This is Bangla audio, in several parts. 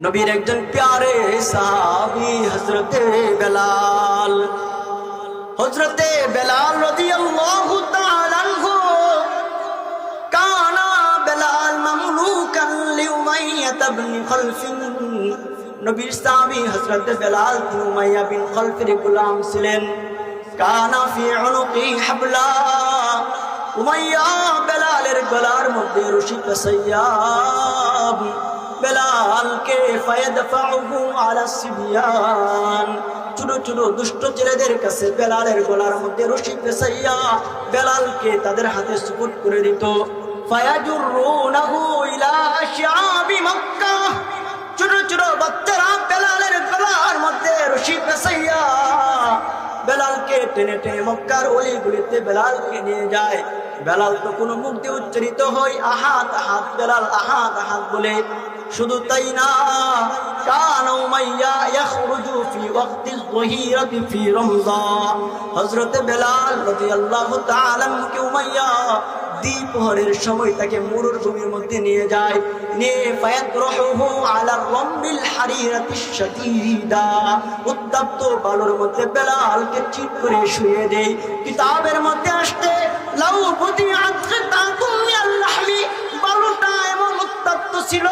নবীর একজন প্যারে সাহাবি হজরতে বেলাল। হজরতে বেলাল তাআলা আনহু, কানা বেলাল মামলুকান লিউমাইয়া ইবনে খলফ নবীর সাহাবী হযরত বেলাল উমাইয়া বিন খলফের কানা ফি উনুকি হাবলা বেলালের গলার মধ্যে রশি পেছাইয়াব বেলালকে দুষ্ট ছেলেদের কাছে বেলালের মধ্যে বেলালকে তাদের হাতে সুপুট করে দিত। ছোট ছোট বাচ্চারা বেলালের গলার মধ্যে রশি পেছাইয়া বেলালকে টেনে টেনে মক্কার অলিগুলিতে বেলালকে নিয়ে যায়। বেলাল তো কোনো মুখ দিয়ে উচ্চারিত হয়। আহাত আহাত বেলাল আহাত আহাত বলে শুধু তাই না। বেলাল উমাইয়া সময় তাকে মরুভূমির মধ্যে নিয়ে যায়। নিয়ে ফায়াতরহুহু আলা রামবিল হারিরাতিশ শাদীদা। উত্তপ্ত বালুর মধ্যে বেলালকে চিত করে শুয়ে দেয়। কিতাবের মধ্যে আসতে ছিল।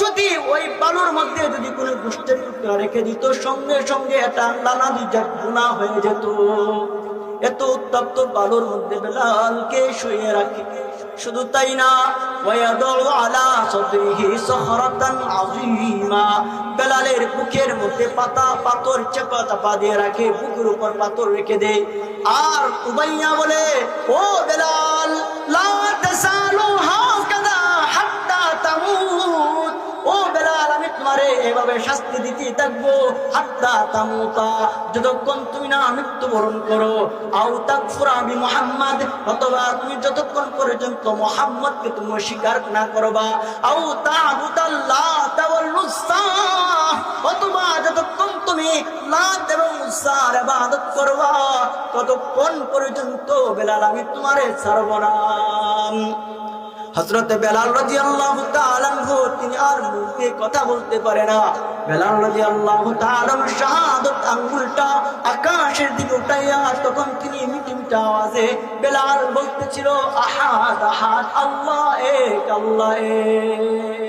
যদি ওই বালুর মধ্যে যদি কোনো গোষ্ঠের টুকরা রেখে দিত, সঙ্গে সঙ্গে এটা নানা দিজার গুণা হয়ে যেত। এত উত্তপ্ত বালুর মধ্যে বেলালকে শুয়ে রাখে? শুধু তাই না বেলালের বুকের মধ্যে পাতা, পাথর চেপা চাপা দিয়ে রাখে, বুকের উপর পাথর রেখে দেয়। আর উবাইয়া বলে, ও বেলাল এভাবে শাস্তি দিতে থাকব। যতক্ষণ তুমি না মৃত্যুবরণ করো। তাকফুরা আমি মোহাম্মদ, অথবা তুমি যতক্ষণ পর্যন্ত মোহাম্মদকে তুমি স্বীকার না করবা। তাবুদাল্লাহ তাওয়াল্লুসা, অথবা যতক্ষণ তুমি লাত এবং উসার ইবাদত করবা, ততক্ষণ পর্যন্ত বেলাল আমি তোমারে ছাড়ব না। বেলাল আল্লাহ তিনি আর কথা বলতে পারে না। বেলাল আল্লাহ আঙ্গুলটা আকাশের দিকে উঠাইয়া তখন তিনি বেলাল বলতেছিল, আহাদ আহাদ, আল্লাহ এক আল্লাহ এক।